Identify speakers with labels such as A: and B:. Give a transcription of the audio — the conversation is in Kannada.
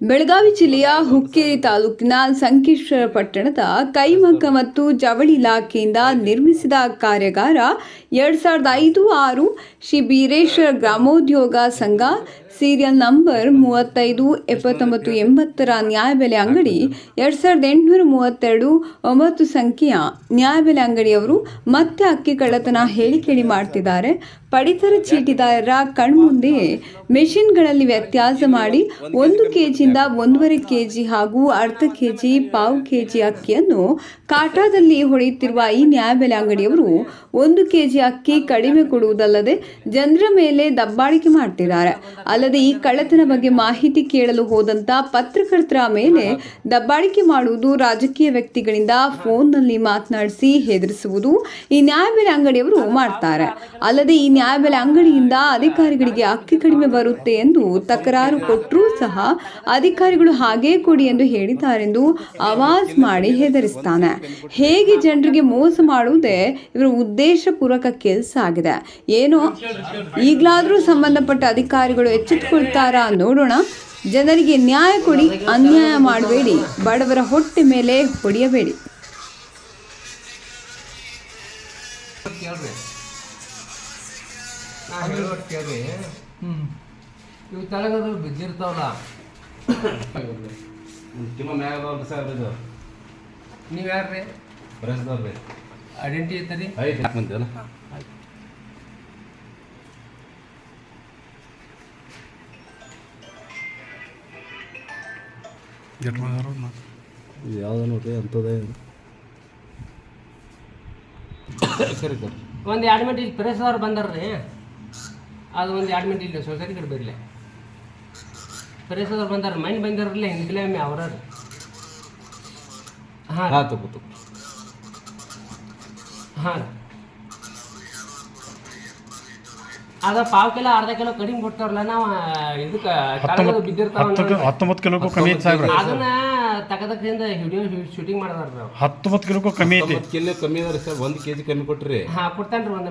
A: ಬೆಳಗಾವಿ ಜಿಲ್ಲೆಯ ಹುಕ್ಕೇರಿ ತಾಲೂಕಿನ ಸಂಕೇಶ್ವರ ಪಟ್ಟಣದ ಕೈಮಗ್ಗ ಮತ್ತು ಜವಳಿ ಇಲಾಖೆಯಿಂದ ನಿರ್ಮಿಸಿದ ಕಾರ್ಯಾಗಾರ ಎರಡು ಸಾವಿರದ ಐದು ಆರು ಶ್ರೀ ಬೀರೇಶ್ವರ ಗ್ರಾಮೋದ್ಯೋಗ ಸಂಘ ಸೀರಿಯಲ್ ನಂಬರ್ ಮೂವತ್ತೈದು, ಎಪ್ಪತ್ತೊಂಬತ್ತು, ಎಂಬತ್ತರ ನ್ಯಾಯಬೆಲೆ ಅಂಗಡಿ ಎರಡು ಸಾವಿರದ ಎಂಟುನೂರ ಮೂವತ್ತೆರಡು ಒಂಬತ್ತು ಸಂಖ್ಯೆಯ ನ್ಯಾಯಬೆಲೆ ಅಂಗಡಿಯವರು ಮತ್ತೆ ಅಕ್ಕಿ ಕಳ್ಳತನ ಹೇಳಿ ಕೇಳಿ ಮಾಡ್ತಿದ್ದಾರೆ. ಪಡಿತರ ಚೀಟಿದಾರರ ಕಣ್ಮುಂದೆಯೇ ಮೆಷಿನ್ಗಳಲ್ಲಿ ವ್ಯತ್ಯಾಸ ಮಾಡಿ ಒಂದು ಕೆ ಜಿಯಿಂದ ಒಂದೂವರೆ ಕೆಜಿ ಹಾಗೂ ಅರ್ಧ ಕೆಜಿ, ಪಾವು ಕೆ ಜಿ ಅಕ್ಕಿಯನ್ನು ಕಾಟಾದಲ್ಲಿ ಹೊಡೆಯುತ್ತಿರುವ ಈ ನ್ಯಾಯಬೆಲೆ ಅಂಗಡಿಯವರು ಒಂದು ಕೆಜಿ ಅಕ್ಕಿ ಕಡಿಮೆ ಕೊಡುವುದಲ್ಲದೆ ಜನರ ಮೇಲೆ ದಬ್ಬಾಳಿಕೆ ಮಾಡ್ತಿದ್ದಾರೆ. ಅಲ್ಲದೆ ಈ ಕಳ್ಳತನ ಬಗ್ಗೆ ಮಾಹಿತಿ ಕೇಳಲು ಹೋದಂತ ಪತ್ರಕರ್ತರ ಮೇಲೆ ದಬ್ಬಾಳಿಕೆ ಮಾಡುವುದು ರಾಜಕೀಯ ವ್ಯಕ್ತಿಗಳಿಂದ ಫೋನ್ನಲ್ಲಿ ಮಾತನಾಡಿಸಿ ಹೆದರಿಸುವುದು ಈ ನ್ಯಾಯಬೆಲೆ ಅಂಗಡಿಯವರು ಮಾಡ್ತಾರೆ. ಅಲ್ಲದೆ ಈ ನ್ಯಾಯಬೆಲೆ ಅಂಗಡಿಯಿಂದ ಅಧಿಕಾರಿಗಳಿಗೆ ಅಕ್ಕಿ ಕಡಿಮೆ ಬರುತ್ತೆ ಎಂದು ತಕರಾರು ಕೊಟ್ಟರೂ ಸಹ ಅಧಿಕಾರಿಗಳು ಹಾಗೇ ಕೊಡಿ ಎಂದು ಹೇಳಿದ್ದಾರೆಂದು ಆವಾಜ್ ಮಾಡಿ ಹೆದರಿಸ್ತಾನೆ. ಹೇಗೆ ಜನರಿಗೆ ಮೋಸ ಮಾಡುವುದೇ ಇವರ ಉದ್ದೇಶಪೂರ್ವಕ ಕೆಲಸ ಆಗಿದೆ. ಏನೋ ಈಗಲಾದರೂ ಸಂಬಂಧಪಟ್ಟ ಅಧಿಕಾರಿಗಳು ಎಚ್ಚೆತ್ತುಕೊಳ್ತಾರಾ ನೋಡೋಣ. ಜನರಿಗೆ ನ್ಯಾಯ ಕೊಡಿ, ಅನ್ಯಾಯ ಮಾಡಬೇಡಿ, ಬಡವರ ಹೊಟ್ಟೆ ಮೇಲೆ ಹೊಡೆಯಬೇಡಿ.
B: ಇವು ತೆಳಗದು ಬಿದ್ದಿರ್ತಾವಲ್ಲ.
C: ನಿಮ್ಮ ಮ್ಯಾಗ ಸರ್ ಇದು.
B: ನೀವು ಯಾರ್ರಿ?
C: ಬ್ರಸ್ದವ್ರಿ
B: ಐಡೆಂಟಿ ಐತರಿ
C: ಐದು ಮಂದಿಲ್ಲ ಇದು ಯಾವ್ದು ನೋಡ್ರಿ ಅಂಥದ್ದೇ ಸರಿ ಸರಿ.
B: ಒಂದು ಎರಡು ಮಿನಿಟ್ ಇಲ್ಲಿ ಪ್ರೆಸ್ದವ್ರು ಬಂದಾರ್ರಿ. ಅದು ಒಂದು ಎರಡು ಮಿನಿಟ್ ಇಲ್ಲಿ ಸೊಸೈಟಿ ಕಡೆ ಬರಲಿ ಪ್ರೆಸ್ದವ್ರು ಬಂದಾರ ಮೈಂಡ್ ಬಂದಾರಲ್ಲ ಹಿಂದ್ಗಲೆ ಒಮ್ಮೆ ಅವ್ರ ಹಾಂ
C: ಹಾಂ ತಗೋ ತಗೋ.
B: ಹಾಂ ಅದ ಪಾವ್ ಕಿಲೋ ಅರ್ಧ ಕಿಲೋ ಕಡಿಮೆ ಕೊಡ್ತಾರಲ್ಲ ನಾವು ಇದಕ್ಕೆ ಕಳೆದು ಬಿದ್ದಿರ್ತಾವ
D: ಹತ್ತು ಹತ್ತೊಂಬತ್ತು ಕಿಲೋಕ್ಕೂ ಕಮ್ಮಿ ಐತಿ ಸಾಹೇಬ್ರ.
B: ಅದನ್ನ ತಗದಕ್ಕಿಂದ ಹಿಡಿಯೋ ಶೂಟಿಂಗ್ ಮಾಡಿದಾರ ನಾವು
D: ಹತ್ತೊಂಬತ್ತು ಕಿಲೋಕ್ಕೂ ಕಮ್ಮಿ ಐತಿ.
C: ಕಿಲೋ ಕಮ್ಮಿ ಅದ ರೀ ಸರ್ ಒಂದು ಕೆ ಜಿ ಕಮ್ಮಿ ಕೊಟ್ರಿ.
B: ಹಾ ಕೊಡ್ತಾನ್ರಿ ಒಂದು